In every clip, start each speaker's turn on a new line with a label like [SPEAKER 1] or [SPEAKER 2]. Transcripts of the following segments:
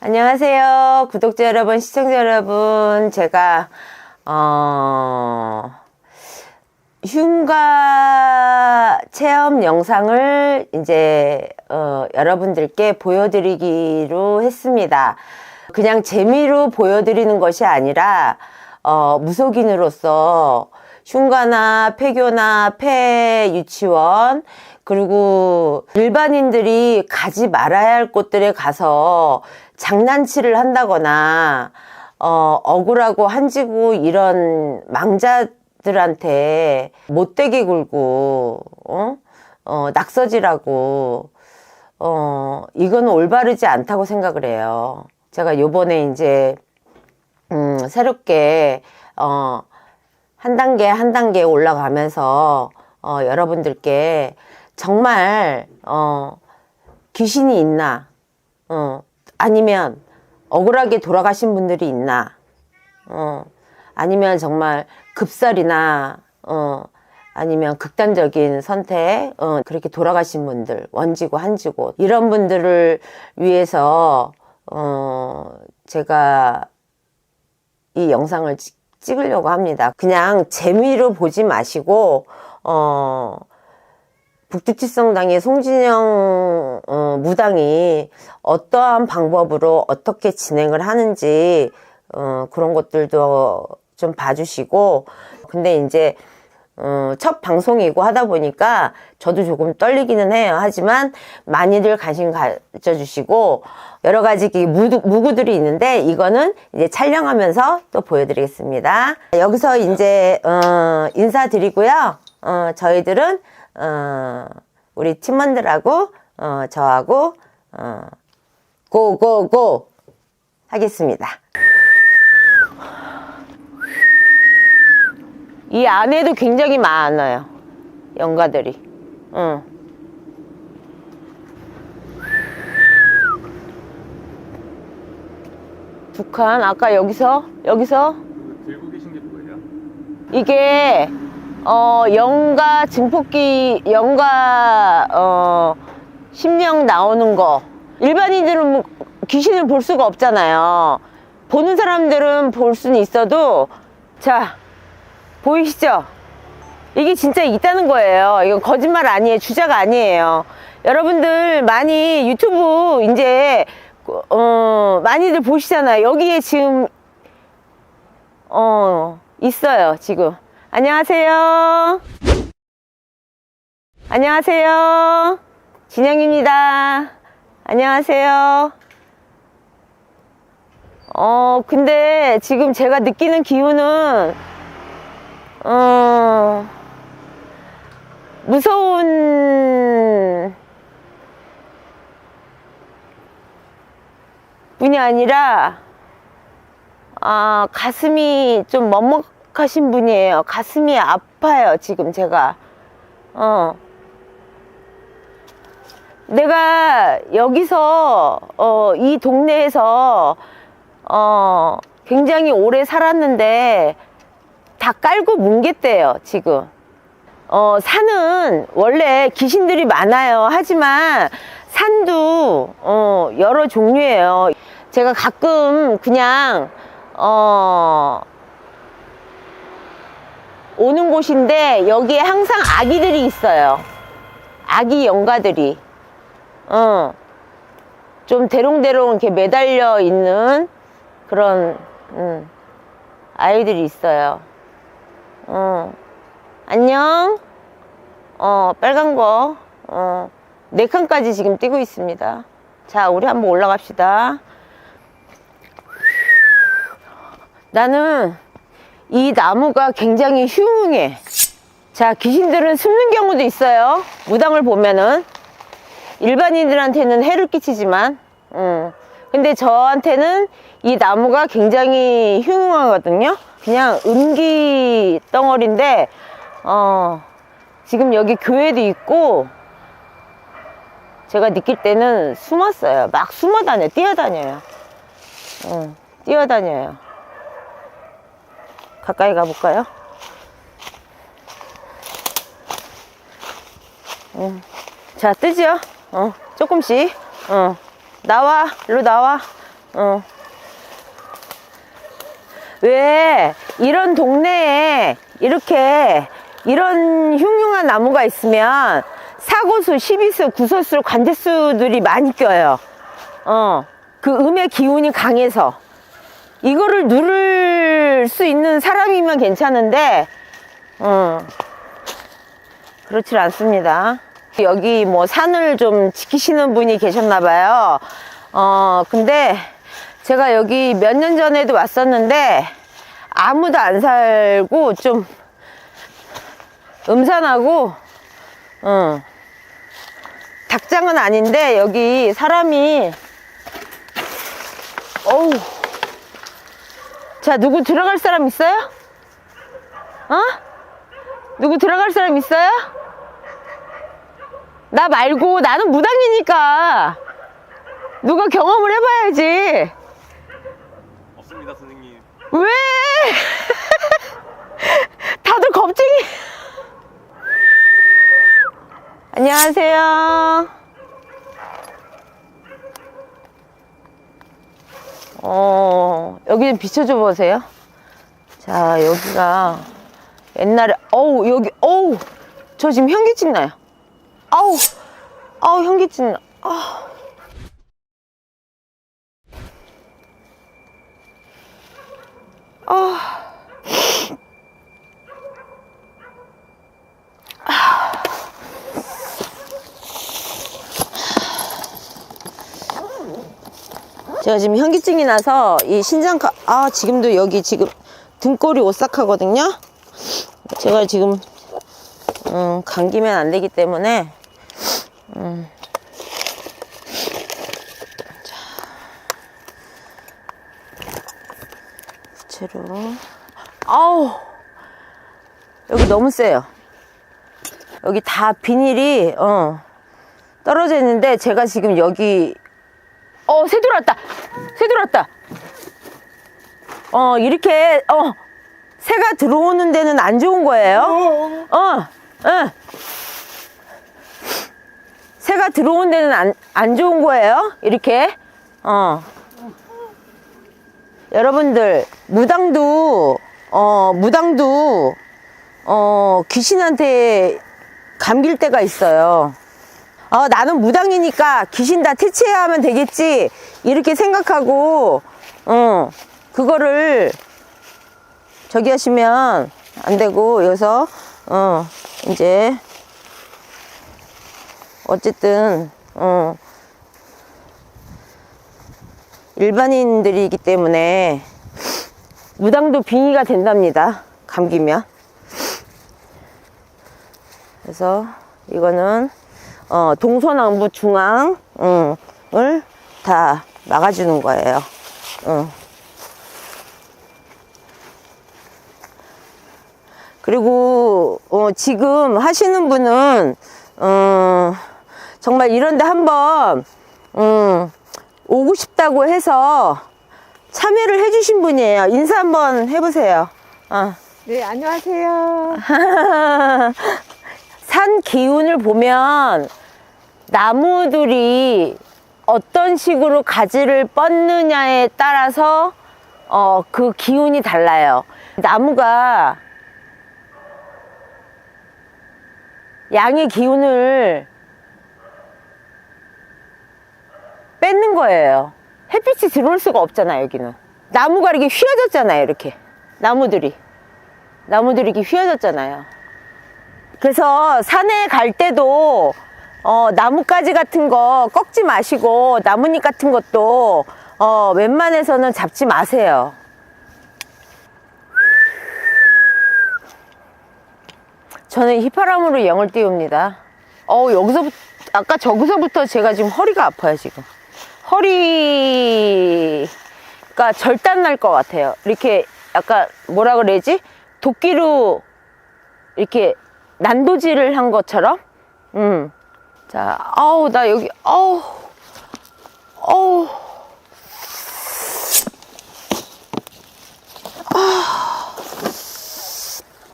[SPEAKER 1] 안녕하세요. 구독자 여러분, 시청자 여러분. 제가, 어, 흉가 체험 영상을 이제, 어, 여러분들께 보여드리기로 했습니다. 그냥 재미로 보여드리는 것이 아니라, 어, 무속인으로서 흉가나 폐교나 폐 유치원, 그리고 일반인들이 가지 말아야 할 곳들에 가서 장난치를 한다거나, 어, 억울하고 한지고 이런 망자들한테 못되게 굴고, 어? 어, 낙서질하고, 어, 이건 올바르지 않다고 생각을 해요. 제가 요번에 이제, 음, 새롭게, 어, 한 단계 한 단계 올라가면서, 어, 여러분들께 정말, 어, 귀신이 있나, 어, 아니면 억울하게 돌아가신 분들이 있나, 어, 아니면 정말 급살이나, 어, 아니면 극단적인 선택, 어, 그렇게 돌아가신 분들, 원지고 한지고, 이런 분들을 위해서, 어, 제가 이 영상을 찍- 찍으려고 합니다. 그냥 재미로 보지 마시고, 어, 북두칠성당의 송진영 어, 무당이 어떠한 방법으로 어떻게 진행을 하는지 어, 그런 것들도 좀 봐주시고 근데 이제 어, 첫 방송이고 하다 보니까 저도 조금 떨리기는 해요. 하지만 많이들 관심 가져주시고 여러 가지 무구들이 있는데 이거는 이제 촬영하면서 또 보여드리겠습니다. 여기서 이제 어, 인사드리고요. 어, 저희들은 어, 우리 팀원들하고 어, 저하고 어, 고고고 하겠습니다. 이 안에도 굉장히 많아요. 연가들이. 응. 두 칸. 아까 여기서, 여기서
[SPEAKER 2] 들고 계신 게 뭐예요?
[SPEAKER 1] 이게 어 연가 증폭기 연가 어 심령 나오는 거 일반인들은 뭐 귀신을 볼 수가 없잖아요. 보는 사람들은 볼 수는 있어도 자 보이시죠? 이게 진짜 있다는 거예요. 이건 거짓말 아니에요. 주자가 아니에요. 여러분들 많이 유튜브 이제 어 많이들 보시잖아요. 여기에 지금 어, 있어요, 지금. 안녕하세요. 안녕하세요. 진영입니다. 안녕하세요. 어, 근데 지금 제가 느끼는 기운은, 어, 무서운 분이 아니라, 아, 가슴이 좀 먹먹하신 분이에요. 가슴이 아파요, 지금 제가. 어. 내가 여기서, 어, 이 동네에서, 어, 굉장히 오래 살았는데, 다 깔고 뭉갰대요, 지금. 어, 산은 원래 귀신들이 많아요. 하지만 산도, 어, 여러 종류예요. 제가 가끔 그냥, 어, 오는 곳인데 여기에 항상 아기들이 있어요. 아기 영가들이. 어, 좀 대롱대롱 이렇게 매달려 있는 그런, 음, 아이들이 있어요. 어, 안녕. 어, 빨간 거. 어, 네 칸까지 지금 뛰고 있습니다. 자, 우리 한번 올라갑시다. 나는 이 나무가 굉장히 흉해. 자, 귀신들은 숨는 경우도 있어요. 무당을 보면은. 일반인들한테는 해를 끼치지만, 음. 근데 저한테는 이 나무가 굉장히 흉하거든요. 그냥 은기 덩어리인데, 어, 지금 여기 교회도 있고, 제가 느낄 때는 숨었어요. 막 숨어 다녀, 뛰어다녀요. 응, 뛰어다녀요. 가까이 가볼까요? 응. 자, 뜨죠? 어, 조금씩. 어, 나와, 일로 나와. 어. 왜 이런 동네에 이렇게 이런 흉흉한 나무가 있으면 사고수, 십이수, 구소수, 관제수들이 많이 껴요. 어, 그 음의 기운이 강해서 이거를 누를 수 있는 사람이면 괜찮은데, 어, 그렇질 않습니다. 여기 뭐 산을 좀 지키시는 분이 계셨나 봐요. 어, 근데 제가 여기 몇 년 전에도 왔었는데 아무도 안 살고 좀 음산하고, 어, 닭장은 아닌데 여기 사람이, 어우. 자, 누구 들어갈 사람 있어요? 어? 누구 들어갈 사람 있어요? 나 말고 나는 무당이니까 누가 경험을 해봐야지.
[SPEAKER 2] 없습니다, 선생님.
[SPEAKER 1] 왜? 다들 겁쟁이. 안녕하세요. 어, 여기 좀 비춰줘 보세요. 자, 여기가 옛날에, 어우, 여기, 어우, 저 지금 현기증 나요. 아우, 아우, 현기증 나. 아. 아. 제가 지금 현기증이 나서 이 신장카 아 지금도 여기 지금 등골이 오싹하거든요. 제가 지금 음, 감기면 안 되기 때문에 음. 자, 부채로 아우 여기 너무 세요. 여기 다 비닐이 어, 떨어져 있는데 제가 지금 여기 어, 새 들어왔다. 새 들어왔다. 어, 이렇게, 어, 새가 들어오는 데는 안 좋은 거예요. 어, 어. 새가 들어온 데는 안, 안 좋은 거예요. 이렇게. 어. 여러분들, 무당도, 어, 무당도, 어, 귀신한테 감길 때가 있어요. 어, 나는 무당이니까 귀신 다 퇴치해야 하면 되겠지. 이렇게 생각하고, 어, 그거를 저기 하시면 안 되고, 여기서, 어, 이제, 어쨌든, 어, 일반인들이기 때문에 무당도 빙의가 된답니다. 감기면. 그래서 이거는 어, 동서남북 중앙을 다 막아주는 거예요. 응. 그리고 어, 지금 하시는 분은 어, 정말 이런데 한번 음, 오고 싶다고 해서 참여를 해주신 분이에요. 인사 한번 해보세요. 어.
[SPEAKER 3] 네, 안녕하세요.
[SPEAKER 1] 산 기운을 보면 나무들이 어떤 식으로 가지를 뻗느냐에 따라서 어, 그 기운이 달라요. 나무가 양의 기운을 뺏는 거예요. 햇빛이 들어올 수가 없잖아요, 여기는. 나무가 이렇게 휘어졌잖아요, 이렇게. 나무들이. 나무들이 이렇게 휘어졌잖아요. 그래서 산에 갈 때도 어, 나뭇가지 같은 거 꺾지 마시고 나뭇잎 같은 것도 어, 웬만해서는 잡지 마세요. 저는 휘파람으로 영을 띄웁니다. 어 여기서 아까 저기서부터 제가 지금 허리가 아파요 지금. 허리가 절단 날 것 같아요. 이렇게 약간 뭐라 그래야지 도끼로 이렇게 난도질을 한 것처럼. 음. 자, 아우, 나 여기, 아우, 아우. 아.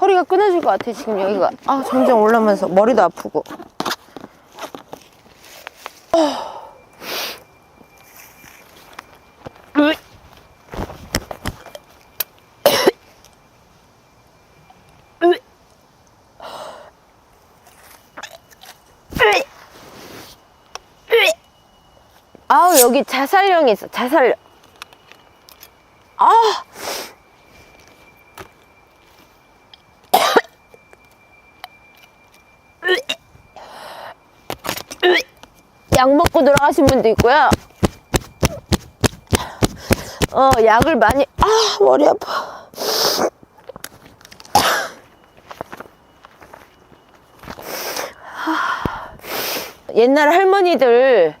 [SPEAKER 1] 허리가 끊어질 것 같아, 지금 여기가. 아, 점점 올라오면서 머리도 아프고. 여기 자살령이 있어. 자살령. 아! 약 먹고 돌아가신 분도 있고요. 어, 약을 많이, 아, 머리 아파. 옛날 할머니들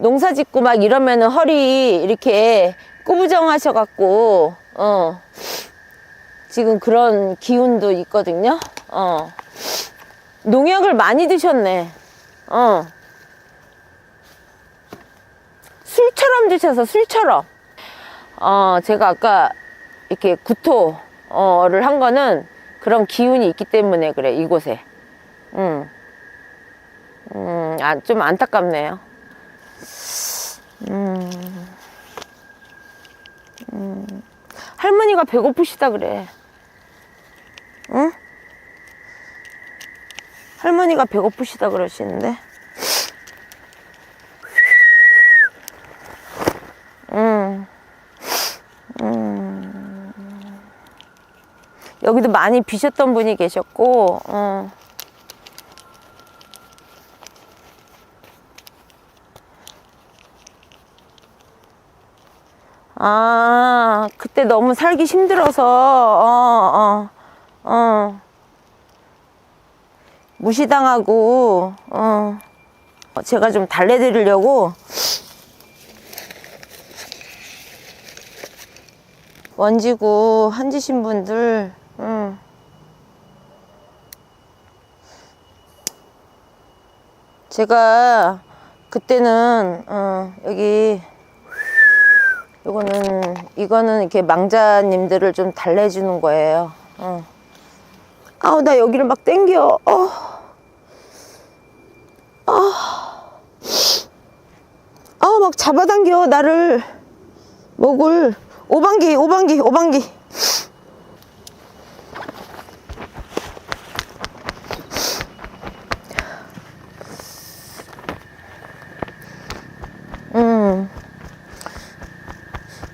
[SPEAKER 1] 농사 짓고 막 이러면은 허리 이렇게 꾸부정하셔갖고, 어, 지금 그런 기운도 있거든요. 어. 농약을 많이 드셨네. 어. 술처럼 드셔서 술처럼. 어, 제가 아까 이렇게 구토를 한 거는 그런 기운이 있기 때문에 그래, 이곳에. 음. 음, 아, 좀 안타깝네요. 음. 음. 할머니가 배고프시다 그래. 응? 할머니가 배고프시다 그러시는데. 음. 음. 여기도 많이 비셨던 분이 계셨고, 어. 아, 그때 너무 살기 힘들어서, 어, 어, 어. 무시당하고, 어. 제가 좀 달래드리려고 원지구 한지신 분들, 응. 제가 그때는, 어, 여기, 요거는, 이거는 이렇게 망자님들을 좀 달래주는 거예요. 어. 아우, 나 여기를 막 땡겨. 어. 아. 아우, 막 잡아당겨, 나를. 목을. 오방기, 오방기, 오방기.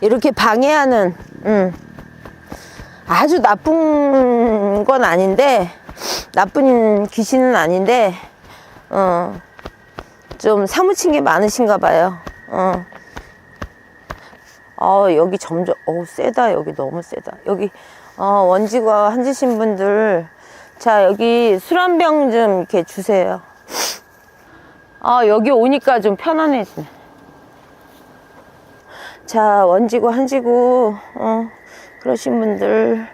[SPEAKER 1] 이렇게 방해하는, 음. 아주 나쁜 건 아닌데, 나쁜 귀신은 아닌데, 어, 좀 사무친 게 많으신가 봐요. 어. 어, 여기 점점, 어 세다. 여기 너무 세다. 여기, 어, 원지가 한지신 분들, 자, 여기 술 한 병 좀 이렇게 주세요. 아, 여기 오니까 좀 편안해지네. 자, 원지고 한지고, 어, 그러신 분들,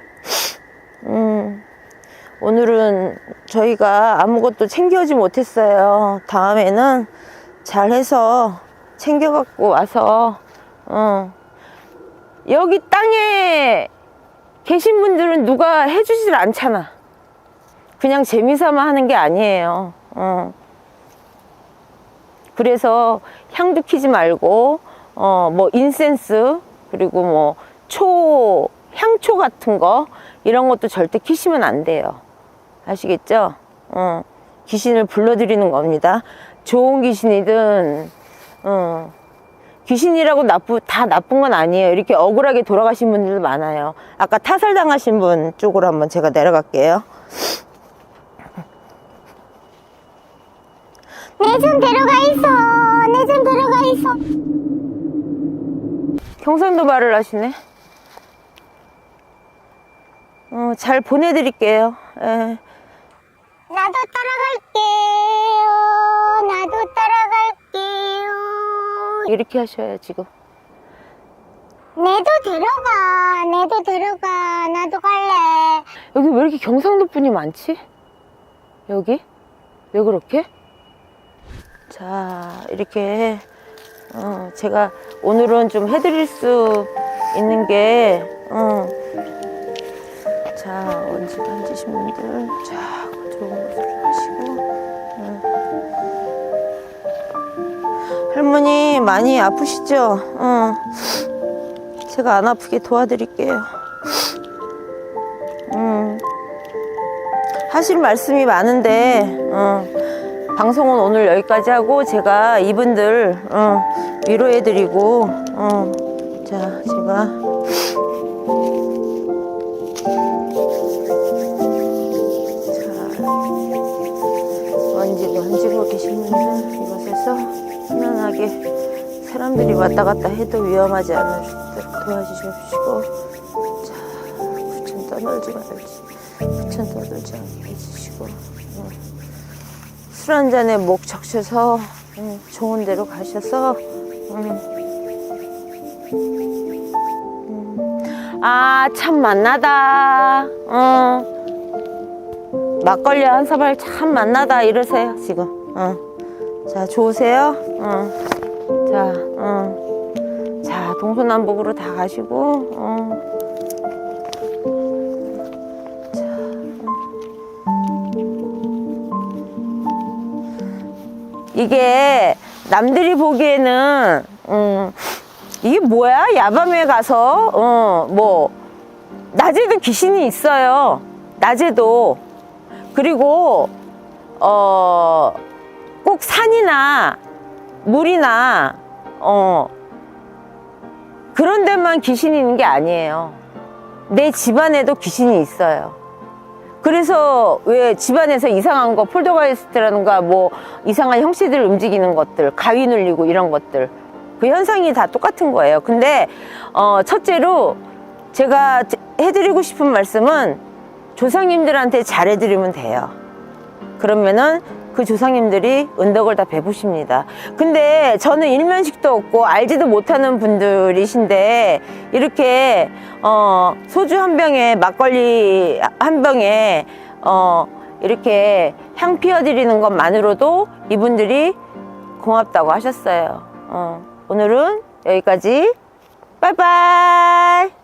[SPEAKER 1] 음, 오늘은 저희가 아무것도 챙겨오지 못했어요. 다음에는 잘 해서 챙겨갖고 와서, 어, 여기 땅에 계신 분들은 누가 해주질 않잖아. 그냥 재미삼아 하는 게 아니에요. 어. 그래서 향도 키지 말고, 어, 뭐, 인센스, 그리고 뭐, 초, 향초 같은 거, 이런 것도 절대 키시면 안 돼요. 아시겠죠? 어, 귀신을 불러들이는 겁니다. 좋은 귀신이든, 어, 귀신이라고 나쁘, 다 나쁜 건 아니에요. 이렇게 억울하게 돌아가신 분들도 많아요. 아까 타살당하신 분 쪽으로 한번 제가 내려갈게요.
[SPEAKER 4] 내손 들어가 있어. 내손 들어가 있어.
[SPEAKER 1] 경상도 말을 하시네. 어, 잘 보내드릴게요. 예.
[SPEAKER 4] 나도 따라갈게요. 나도 따라갈게요.
[SPEAKER 1] 이렇게 하셔야 지금.
[SPEAKER 4] 내도 들어가. 내도 들어가. 나도 갈래.
[SPEAKER 1] 여기 왜 이렇게 경상도 분이 많지? 여기? 왜 그렇게? 자, 이렇게, 어, 제가 오늘은 좀 해드릴 수 있는 게, 어, 자, 원지 만지신 분들, 자, 좋은 것을 하시고, 어. 할머니 많이 아프시죠? 어. 제가 안 아프게 도와드릴게요. 음. 하실 말씀이 많은데 어, 방송은 오늘 여기까지 하고 제가 이분들 어, 위로해드리고, 어, 자, 제가. 자, 먼지도 계신 분들 이곳에서 편안하게 사람들이 왔다 갔다 해도 위험하지 않도록 도와주시고, 자, 부천 떠놀지 말지, 부천 떠들지 않게 해주시고, 어. 술한 잔에 목 적셔서 음, 좋은 데로 가셔서. 아 참 만나다 어. 막걸리 한 사발 참 만나다 이러세요 지금 어. 자 좋으세요 어. 자, 어. 자 동서남북으로 다 가시고 어. 이게 남들이 보기에는 음, 이게 뭐야? 야밤에 가서 어, 뭐 낮에도 귀신이 있어요. 낮에도. 그리고 어, 꼭 산이나 물이나 어, 그런 데만 귀신이 있는 게 아니에요. 내 집안에도 귀신이 있어요 그래서 왜 집안에서 이상한 거 폴더가이스트라든가 뭐 이상한 형씨들 움직이는 것들 가위 눌리고 이런 것들. 그 현상이 다 똑같은 거예요. 근데 어 첫째로 제가 해드리고 싶은 말씀은 조상님들한테 잘해드리면 돼요. 그러면은 그 조상님들이 은덕을 다 베푸십니다. 근데 저는 일면식도 없고 알지도 못하는 분들이신데 이렇게 어 소주 한 병에 막걸리 한 병에 어 이렇게 향 피워드리는 것만으로도 이분들이 고맙다고 하셨어요. 어 오늘은 여기까지. 빠이빠이.